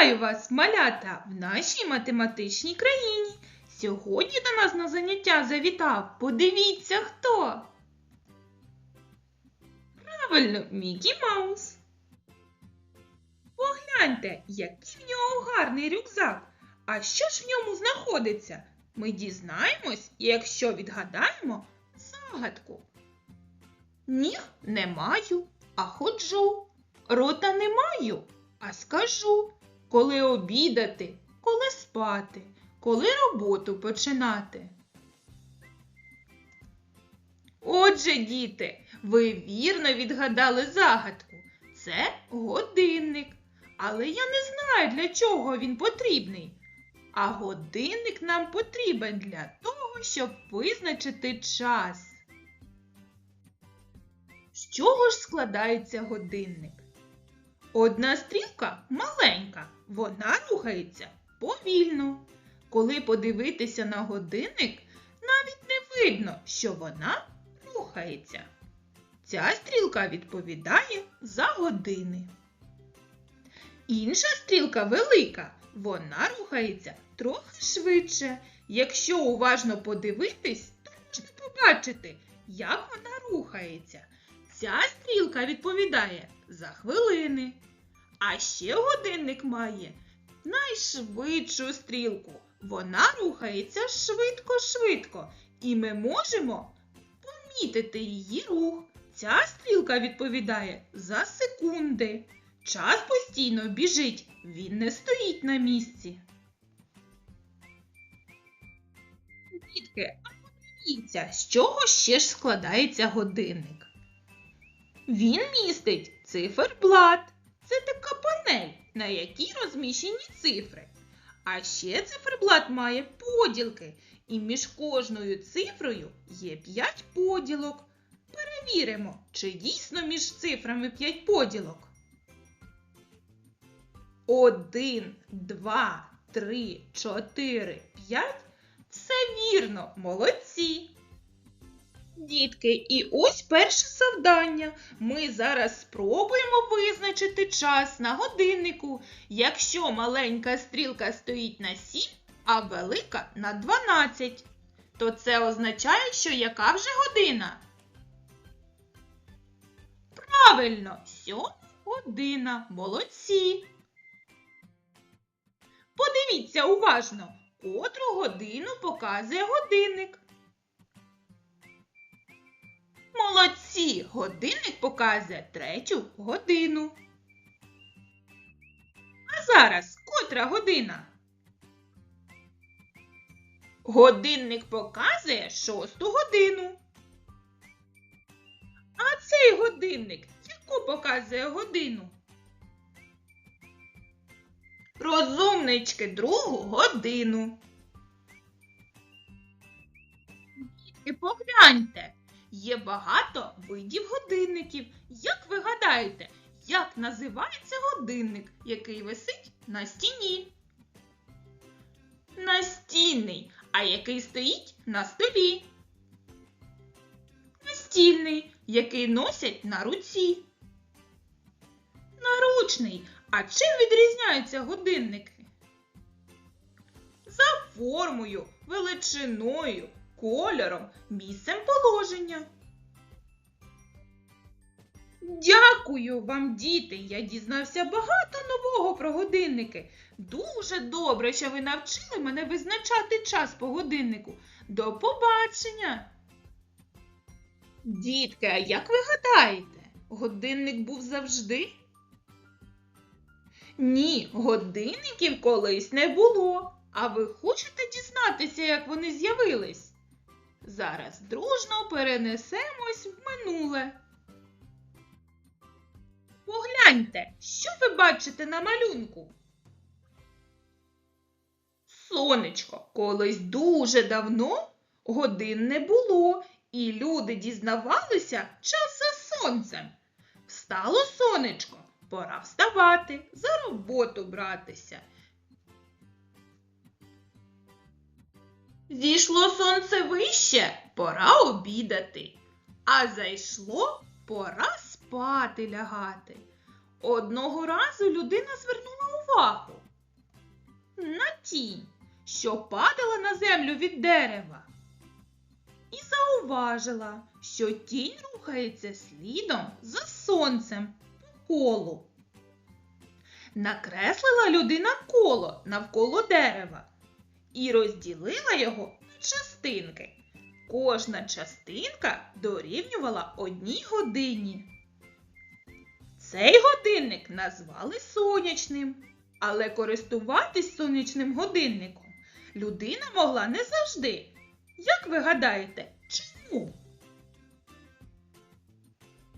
Вітаю вас, малята, в нашій математичній країні. Сьогодні до нас на заняття завітав. Подивіться хто. Правильно, Мікі Маус. Погляньте, який в нього гарний рюкзак. А що ж в ньому знаходиться? Ми дізнаємось, якщо відгадаємо загадку. Ніг не маю, а ходжу. Рота не маю, а скажу, коли обідати, коли спати, коли роботу починати. Отже, діти, ви вірно відгадали загадку. Це годинник. Але я не знаю, для чого він потрібний. А годинник нам потрібен для того, щоб визначити час. З чого ж складається годинник? Одна стрілка маленька, вона рухається повільно. Коли подивитися на годинник, навіть не видно, що вона рухається. Ця стрілка відповідає за години. Інша стрілка велика, вона рухається трохи швидше. Якщо уважно подивитись, то можна побачити, як вона рухається. Ця стрілка відповідає за хвилини. А ще годинник має найшвидшу стрілку. Вона рухається швидко-швидко, і ми можемо помітити її рух. Ця стрілка відповідає за секунди. Час постійно біжить, він не стоїть на місці. Дітки, а подивіться, з чого ще ж складається годинник? Він містить циферблат. Це така панель, на якій розміщені цифри. А ще циферблат має поділки, і між кожною цифрою є 5 поділок. Перевіримо, чи дійсно між цифрами 5 поділок. Один, два, три, чотири, п'ять. Все вірно, молодці. Дітки, і ось перше завдання. Ми зараз спробуємо визначити час на годиннику. Якщо маленька стрілка стоїть на 7, а велика на 12, то це означає, що яка вже година? Правильно, сьома година. Молодці. Подивіться уважно, котру годину показує годинник. Молодці! Годинник показує третю годину. А зараз котра година? Годинник показує шосту годину. А цей годинник яку показує годину? Розумнички другу годину. Дітки, погляньте. Є багато видів годинників. Як ви гадаєте, як називається годинник, який висить на стіні? Настільний, а який стоїть на столі? Настільний, який носять на руці. Наручний. А чим відрізняються годинники? За формою, величиною, кольором, місцем положення. Дякую вам, діти! Я дізнався багато нового про годинники. Дуже добре, що ви навчили мене визначати час по годиннику. До побачення! Дітки, а як ви гадаєте, годинник був завжди? Ні, годинників колись не було. А ви хочете дізнатися, як вони з'явились? Зараз дружно перенесемось в минуле. Погляньте, що ви бачите на малюнку? Сонечко, колись дуже давно годин не було, і люди дізнавалися час за сонцем. Встало сонечко, пора вставати, за роботу братися. Зійшло сонце вище, пора обідати, а зайшло пора спати лягати. Одного разу людина звернула увагу, на тінь, що падала на землю від дерева. І зауважила, що тінь рухається слідом за сонцем по колу. Накреслила людина коло навколо дерева і розділила його на частинки. Кожна частинка дорівнювала одній годині. Цей годинник назвали сонячним, але користуватись сонячним годинником людина могла не завжди. Як ви гадаєте, чому?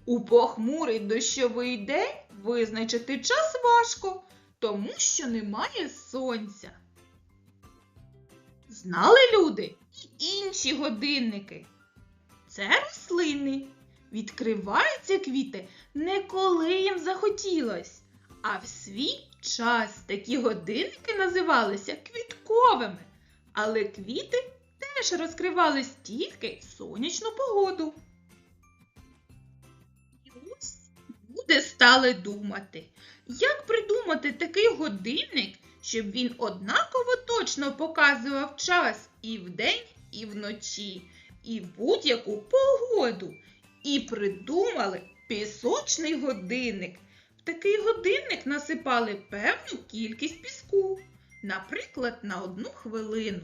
У похмурий дощовий день визначити час важко, тому що немає сонця. Знали люди і інші годинники. Це рослини. Відкриваються квіти не коли їм захотілось, а в свій час такі годинники називалися квітковими, але квіти теж розкривались тільки в сонячну погоду. І ось люди стали думати, як придумати такий годинник, щоб він однаково точно показував час і вдень, і вночі, і будь-яку погоду. І придумали пісочний годинник. В такий годинник насипали певну кількість піску, наприклад, на одну хвилину.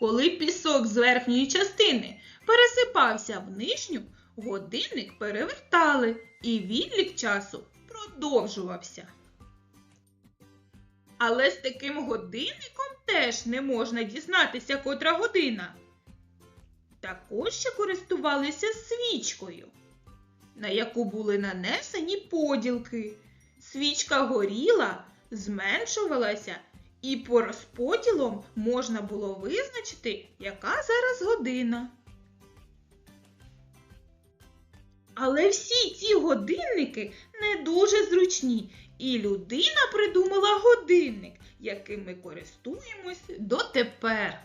Коли пісок з верхньої частини пересипався в нижню, годинник перевертали і відлік часу продовжувався. Але з таким годинником теж не можна дізнатися, котра година. Також ще користувалися свічкою, на яку були нанесені поділки. Свічка горіла, зменшувалася, і по розподілам можна було визначити, яка зараз година. Але всі ці годинники не дуже зручні, і людина придумала годинник, яким ми користуємось дотепер.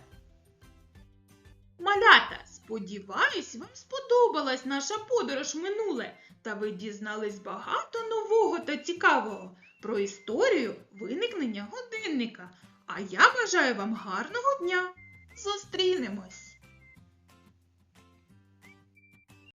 Малята, сподіваюсь, вам сподобалась наша подорож минуле, та ви дізнались багато нового та цікавого про історію виникнення годинника. А я бажаю вам гарного дня! Зустрінемось!